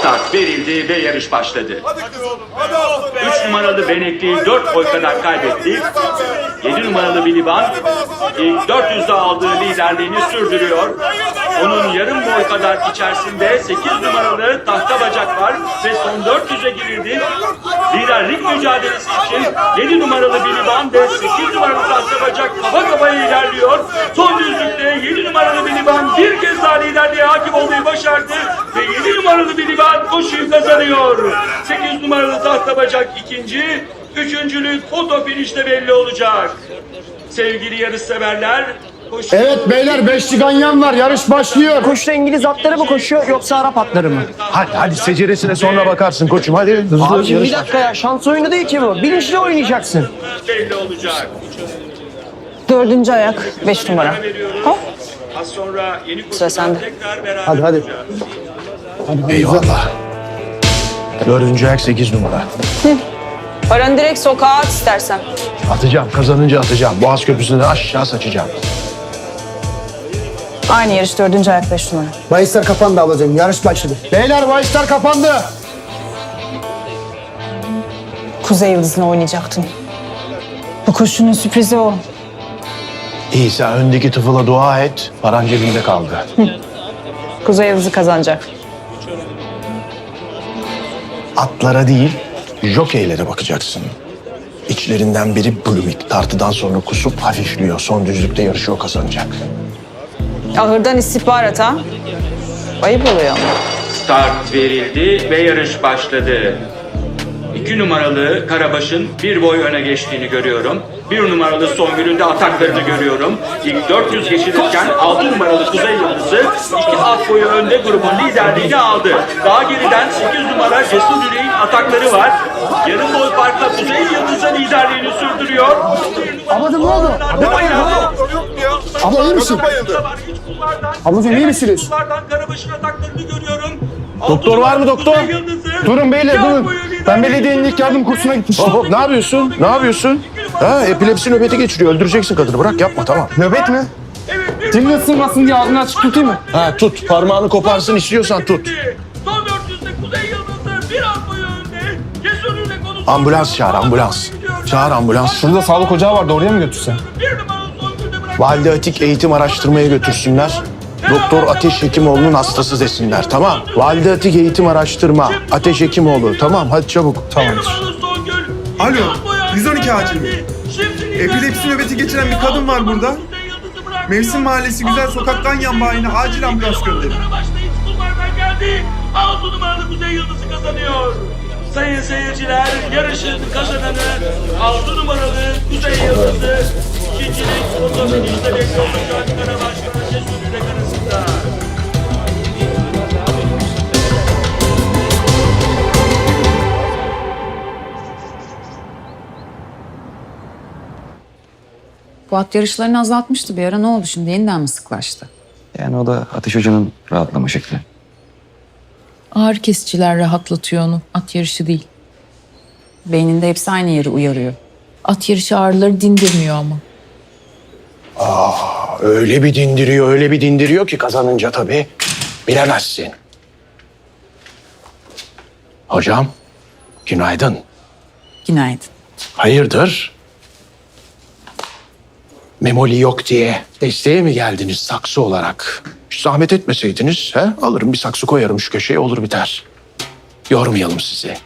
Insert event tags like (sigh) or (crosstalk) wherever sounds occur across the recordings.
Start verildi ve yarış başladı. Hadi kızım. Hadi aslanım. 3 numaralı Benekli 4 boy kadar kaybetti. 7 numaralı Biliban ilk 400'de aldığı liderliğini sürdürüyor. Onun yarım boy kadar içerisinde 8 numaralı tahta bacak var ve son 400'e girildi. Liderlik mücadelesi için 7 numaralı Biliban ve 8 numaralı tahta bacak kafa kafaya ilerliyor. Son düzlükte 7 numaralı Biliban bir kez daha liderliğe hakim olmayı başardı ve 7 numaralı Biliban koşuyu kazanıyor. 8 numaralı tahta bacak ikinci, üçüncülük foto finişte belli olacak. Sevgili yarışseverler, koşu... Evet beyler beşli ganyan var. Yarış başlıyor. Koşuda İngiliz atları mı koşuyor yoksa Arap atları mı? Hadi hadi seceresine sonra bakarsın koçum hadi hızlı Abi yarış. bir dakika ya şans oyunu değil ki bu. Bilinçli oynayacaksın. belli olacak. Dördüncü ayak, beş numara. Hop. Az sonra yeni Sıra sende. tekrar beraber Hadi, hadi. Eyvallah. Dördüncü ayak sekiz numara. Paranı direkt sokağa at istersen. Atacağım kazanınca atacağım. Boğaz köprüsünden aşağı saçacağım. Aynı yarış dördüncü ayak, beş numara. Bahisler kapandı ablacığım. Yarış başladı. Beyler bahisler kapandı. Kuzey Yıldızı'na oynayacaktın. Bu koşunun sürprizi o. İsa öndeki tıfıla dua et. Paran cebinde kaldı. Kuzey Yıldızı kazanacak. Atlara değil, jokeylere bakacaksın. İçlerinden biri Blumik. Tartıdan sonra kusup hafifliyor. Son düzlükte yarışı o kazanacak. Ahırdan istihbarat ha. Ayıp oluyor ama. Start verildi ve yarış başladı. 2 numaralı Karabaş'ın bir boy öne geçtiğini görüyorum. 1 numaralı Songül'ün de ataklarını görüyorum. İlk 400 geçilirken 6 numaralı Kuzey Yıldızı 2 at boyu önde grubun liderliğini aldı. Daha geriden 8 numara Cesur Yüreğin atakları var. Yarım boy farkla Kuzey Yıldızı liderliğini sürdürüyor. Ablacığım ne oldu? Ne? Abla iyi misin? Ablacığım, iyi misiniz? Karabaş'ın ataklarını görüyorum. Doktor var mı doktor? Durun beyler durun. Ben belediyenin ilk yardım kursuna gitmiştim. Hop hop ne yapıyorsun? Ne yapıyorsun? Ha epilepsi nöbeti geçiriyor. Öldüreceksin kadını. Bırak yapma tamam. Nöbet mi? Dilini ısırmasın diye ağzını açık tutayım mı? Ha tut. Parmağını koparsın istiyorsan tut. Son 400'de Kuzey Yıldızı bir an boyu önde. Cesur Yürek onu Ambulans çağır ambulans. Çağır ambulans. Şurada sağlık ocağı vardı oraya mı götürsen? Bir numaralı Songül'de bırak. Valide Atik eğitim araştırmaya götürsünler. Doktor Ateş Hekimoğlu'nun hastası desinler tamam. Valide Atik eğitim araştırma. Ateş Hekimoğlu tamam hadi çabuk. Songül. Alo, iki an boyu önde 112 acil mi? Epilepsi nöbeti geçiren bir kadın var burada. Mevsim Mahallesi Güzel Sokak'tan yan bayine acil ambulans gönderin. 6 numaralı Kuzey Yıldızı kazanıyor. Sayın seyirciler, yarışın kazananı 6 numaralı Kuzey Yıldızı. İkincilik belli olacak Karabaş'la Cesur Yürek arasında. Bu at yarışlarını azaltmıştı bir ara. Ne oldu şimdi? Yeniden mi sıklaştı? Yani o da Ateş Hoca'nın rahatlama şekli. Ağır kesiciler rahatlatıyor onu. At yarışı değil. Beyninde hepsi aynı yeri uyarıyor. At yarışı ağrıları dindirmiyor ama. Öyle bir dindiriyor öyle bir dindiriyor ki kazanınca tabii bilemezsin. Hocam günaydın. Günaydın. Hayırdır? Memoli yok diye desteğe mi geldiniz saksı olarak? Hiç zahmet etmeseydiniz he? alırım bir saksı koyarım şu köşeye olur biter. Yormayalım sizi.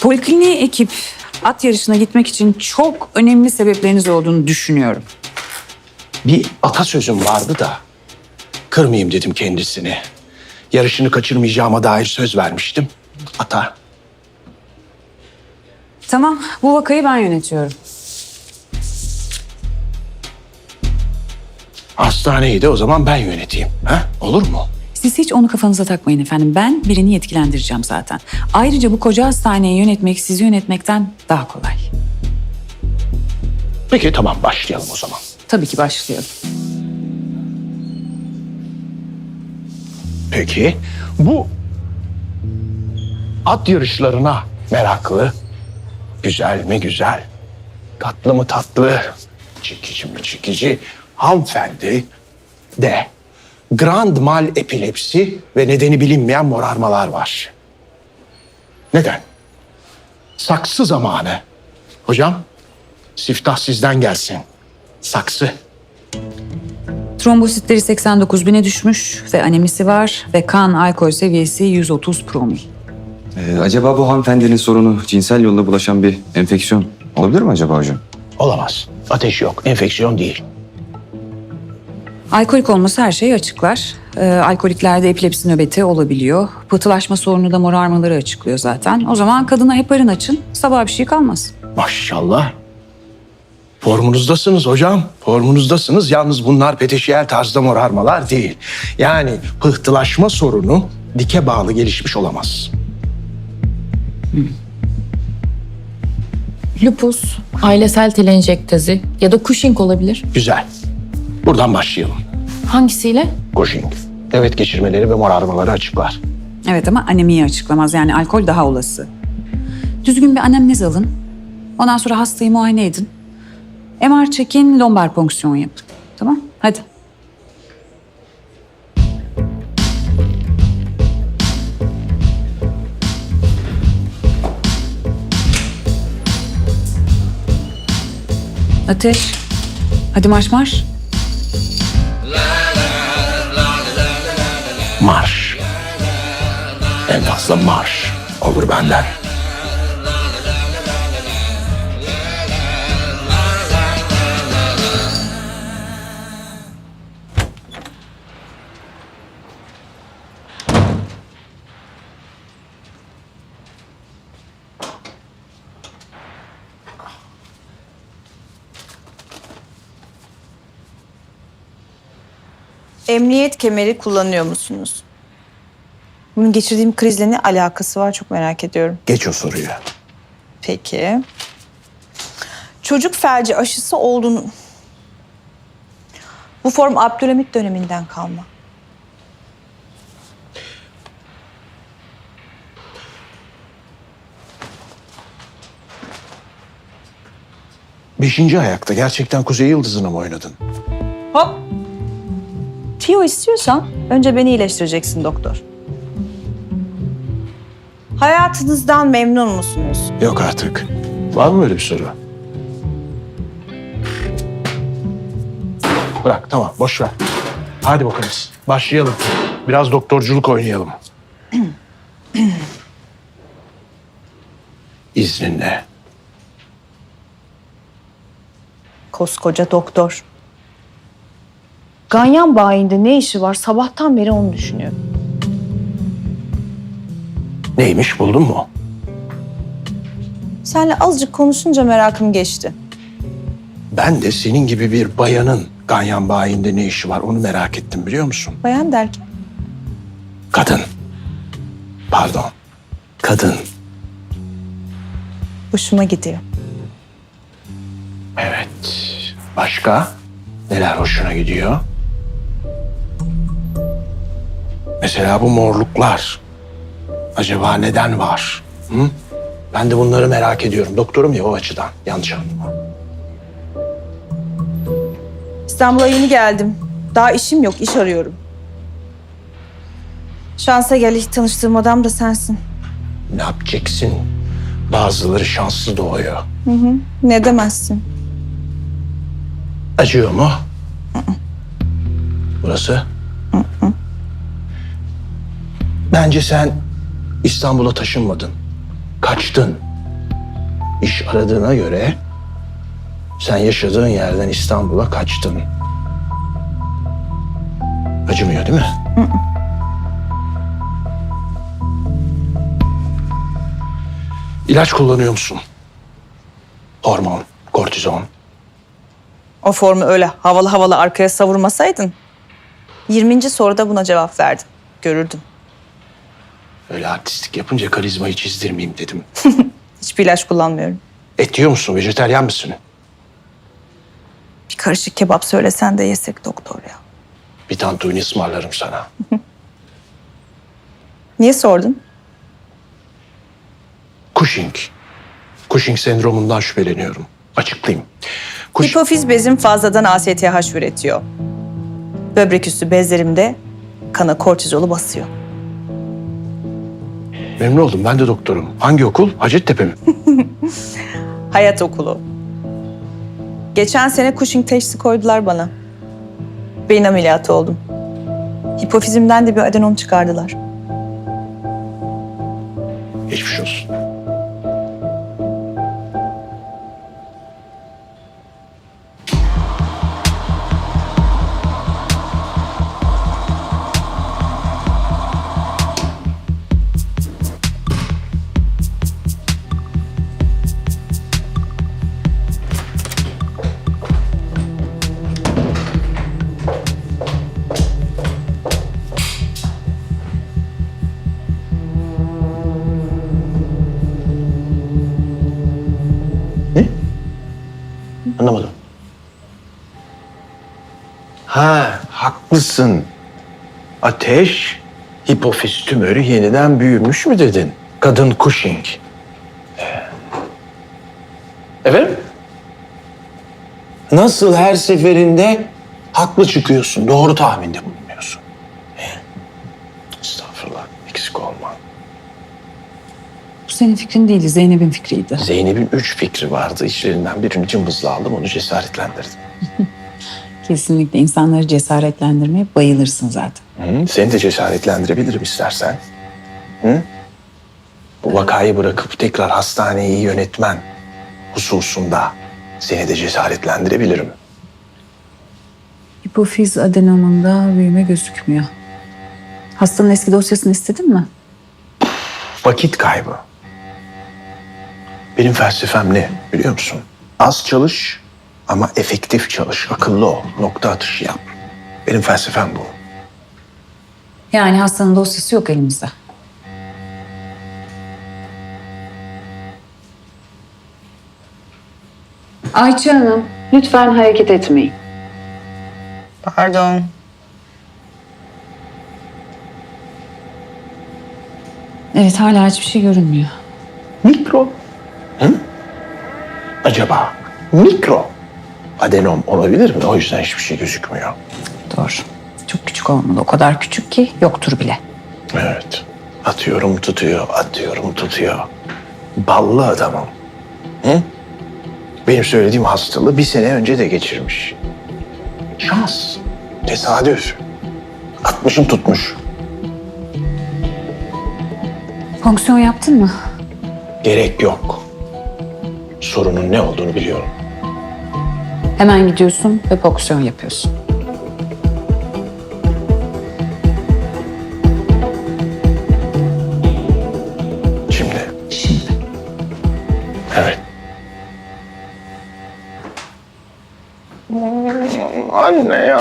Polikliniğe ekip at yarışına gitmek için çok önemli sebepleriniz olduğunu düşünüyorum. Bir atasözüm vardı da kırmayayım dedim kendisini. Yarışını kaçırmayacağıma dair söz vermiştim. Ata Tamam, bu vakayı ben yönetiyorum. hastaneyi de o zaman ben yöneteyim. Ha? Olur mu? Siz hiç onu kafanıza takmayın efendim. Ben birini yetkilendireceğim zaten. Ayrıca bu koca hastaneyi yönetmek sizi yönetmekten daha kolay. Peki tamam başlayalım o zaman. Tabii ki başlayalım. Peki bu at yarışlarına meraklı, güzel mi güzel, tatlı mı tatlı, çekici mi çekici hanımefendi de grand mal epilepsi ve nedeni bilinmeyen morarmalar var. Neden? Saksı zamanı. Hocam, siftah sizden gelsin. Saksı. Trombositleri 89 bine düşmüş ve anemisi var ve kan alkol seviyesi 130 promil. Ee, acaba bu hanımefendinin sorunu cinsel yolla bulaşan bir enfeksiyon olabilir mi acaba hocam? Olamaz. Ateş yok, enfeksiyon değil. Alkolik olması her şeyi açıklar. Ee, alkoliklerde epilepsi nöbeti olabiliyor. Pıhtılaşma sorunu da morarmaları açıklıyor zaten. O zaman kadına heparin açın, sabah bir şey kalmaz. Maşallah. Formunuzdasınız hocam. Formunuzdasınız. Yalnız bunlar peteşiyel tarzda morarmalar değil. Yani pıhtılaşma sorunu dike bağlı gelişmiş olamaz. Lupus, ailesel telenjektezi ya da Cushing olabilir. Güzel. Buradan başlayalım. Hangisiyle? Cushing. Evet geçirmeleri ve morarmaları açıklar. Evet ama anemiyi açıklamaz yani alkol daha olası. Düzgün bir anemnez alın. Ondan sonra hastayı muayene edin. MR çekin, lombar ponksiyon yapın. Tamam? Hadi. Ateş. Hadi marş marş. Marş. En fazla marş olur benden. Emniyet kemeri kullanıyor musunuz? Bunun geçirdiğim krizle ne alakası var çok merak ediyorum. Geç o soruyu. Peki. Çocuk felci aşısı olduğunu... Bu form Abdülhamit döneminden kalma. Beşinci ayakta gerçekten Kuzey Yıldızı'na mı oynadın? Hop. Tio istiyorsan önce beni iyileştireceksin doktor. Hayatınızdan memnun musunuz? Yok artık. Var mı öyle bir soru? Bırak tamam boş ver. Hadi bakalım başlayalım. Biraz doktorculuk oynayalım. (clears throat) İzninle. Koskoca doktor. Ganyan bayinde ne işi var? Sabahtan beri onu düşünüyorum. Neymiş buldun mu? Seninle azıcık konuşunca merakım geçti. Ben de senin gibi bir bayanın ganyan bayinde ne işi var onu merak ettim biliyor musun? Bayan derken? Kadın. Pardon. Kadın. Hoşuma gidiyor. Evet. Başka? Neler hoşuna gidiyor? Mesela bu morluklar. Acaba neden var? Hı? Ben de bunları merak ediyorum. Doktorum ya o açıdan. Yanlış anlama. İstanbul'a yeni geldim. Daha işim yok, iş arıyorum. Şansa gel ilk tanıştığım adam da sensin. Ne yapacaksın? Bazıları şanslı doğuyor. Ne demezsin? Acıyor mu? Burası? Bence sen İstanbul'a taşınmadın. Kaçtın. İş aradığına göre sen yaşadığın yerden İstanbul'a kaçtın. Acımıyor değil mi? İlaç kullanıyor musun? Hormon, kortizon. O formu öyle havalı havalı arkaya savurmasaydın... 20. soruda buna cevap verdim. Görürdün. Öyle artistlik yapınca karizmayı çizdirmeyeyim dedim. (laughs) Hiçbir ilaç kullanmıyorum. Et yiyor musun? Vejeteryan mısın? Bir karışık kebap söylesen de yesek doktor ya. Bir tantuni ısmarlarım sana. (laughs) Niye sordun? Cushing. Cushing sendromundan şüpheleniyorum. Açıklayayım. Cush- Hipofiz bezin fazladan ASTH üretiyor. Böbrek üstü bezlerimde kana kortizolu basıyor. Memnun oldum. Ben de doktorum. Hangi okul? Hacettepe mi? (laughs) Hayat okulu. Geçen sene Cushing teşhisi koydular bana. Beyin ameliyatı oldum. Hipofizimden de bir adenom çıkardılar. Geçmiş olsun. Haklısın. Ateş, hipofiz tümörü yeniden büyümüş mü dedin? Kadın Cushing. Evet. Nasıl her seferinde haklı çıkıyorsun, doğru tahminde bulunuyorsun? Estağfurullah, eksik olma. Bu senin fikrin değildi, Zeynep'in fikriydi. Zeynep'in üç fikri vardı. İçlerinden birini cımbızla aldım, onu cesaretlendirdim. (laughs) Kesinlikle insanları cesaretlendirmeye bayılırsın zaten. Hı, seni de cesaretlendirebilirim istersen. Hı? Bu vakayı bırakıp tekrar hastaneyi yönetmen hususunda seni de cesaretlendirebilirim. Hipofiz adenomunda büyüme gözükmüyor. Hastanın eski dosyasını istedin mi? Vakit kaybı. Benim felsefem ne biliyor musun? Az çalış ama efektif çalış, akıllı ol, nokta atışı yap. Benim felsefem bu. Yani hastanın dosyası yok elimizde. Ayça Hanım, lütfen hareket etmeyin. Pardon. Evet, hala hiçbir şey görünmüyor. Mikro. Hı? Acaba mikro adenom olabilir mi? O yüzden hiçbir şey gözükmüyor. Doğru. Çok küçük olmalı. O kadar küçük ki yoktur bile. Evet. Atıyorum tutuyor, atıyorum tutuyor. Ballı adamım. Hı? Benim söylediğim hastalığı bir sene önce de geçirmiş. Şans. Tesadüf. Atmışım tutmuş. Fonksiyon yaptın mı? Gerek yok. Sorunun ne olduğunu biliyorum. Hemen gidiyorsun ve fonksiyon yapıyorsun. Şimdi. Şimdi. Evet. Anne ya.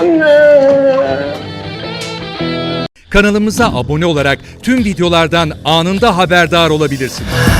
Anne. Kanalımıza abone olarak tüm videolardan anında haberdar olabilirsiniz.